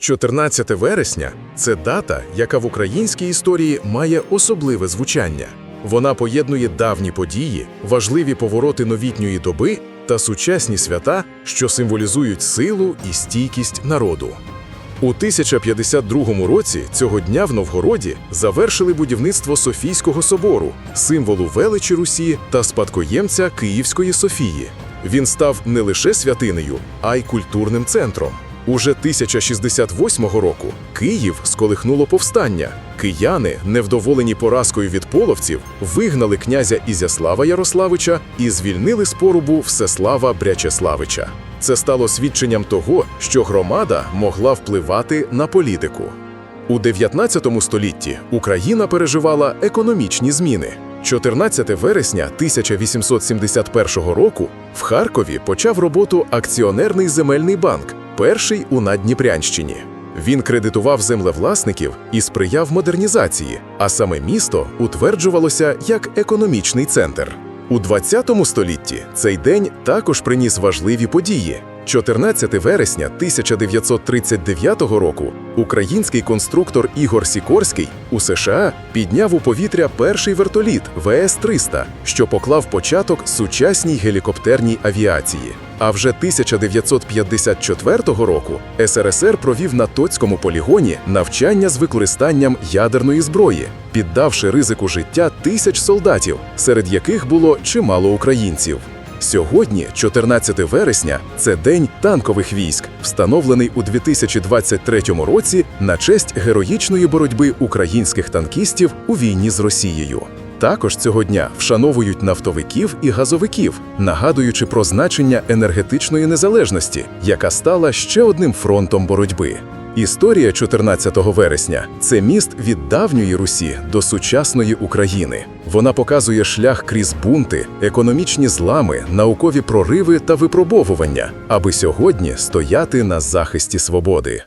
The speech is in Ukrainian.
14 вересня це дата, яка в українській історії має особливе звучання. Вона поєднує давні події, важливі повороти новітньої доби та сучасні свята, що символізують силу і стійкість народу. У 1052 році цього дня в Новгороді завершили будівництво Софійського собору, символу величі Русі та спадкоємця Київської Софії. Він став не лише святинею, а й культурним центром. Уже 1068 року Київ сколихнуло повстання. Кияни, невдоволені поразкою від половців, вигнали князя Ізяслава Ярославича і звільнили з порубу Всеслава Брячеславича. Це стало свідченням того, що громада могла впливати на політику. У 19 столітті Україна переживала економічні зміни. 14 вересня 1871 року в Харкові почав роботу акціонерний земельний банк, перший у Надніпрянщині. Він кредитував землевласників і сприяв модернізації, а саме місто утверджувалося як економічний центр. У 20 столітті цей день також приніс важливі події. 14 вересня 1939 року український конструктор Ігор Сікорський у США підняв у повітря перший вертоліт ВС-300, що поклав початок сучасній гелікоптерній авіації. А вже 1954 року СРСР провів на Тоцькому полігоні навчання з використанням ядерної зброї, піддавши ризику життя тисяч солдатів, серед яких було чимало українців. Сьогодні, 14 вересня, це День танкових військ, встановлений у 2023 році на честь героїчної боротьби українських танкістів у війні з Росією. Також цього дня вшановують нафтовиків і газовиків, нагадуючи про значення енергетичної незалежності, яка стала ще одним фронтом боротьби. Історія 14 вересня це міст від давньої Русі до сучасної України. Вона показує шлях крізь бунти, економічні злами, наукові прориви та випробовування, аби сьогодні стояти на захисті свободи.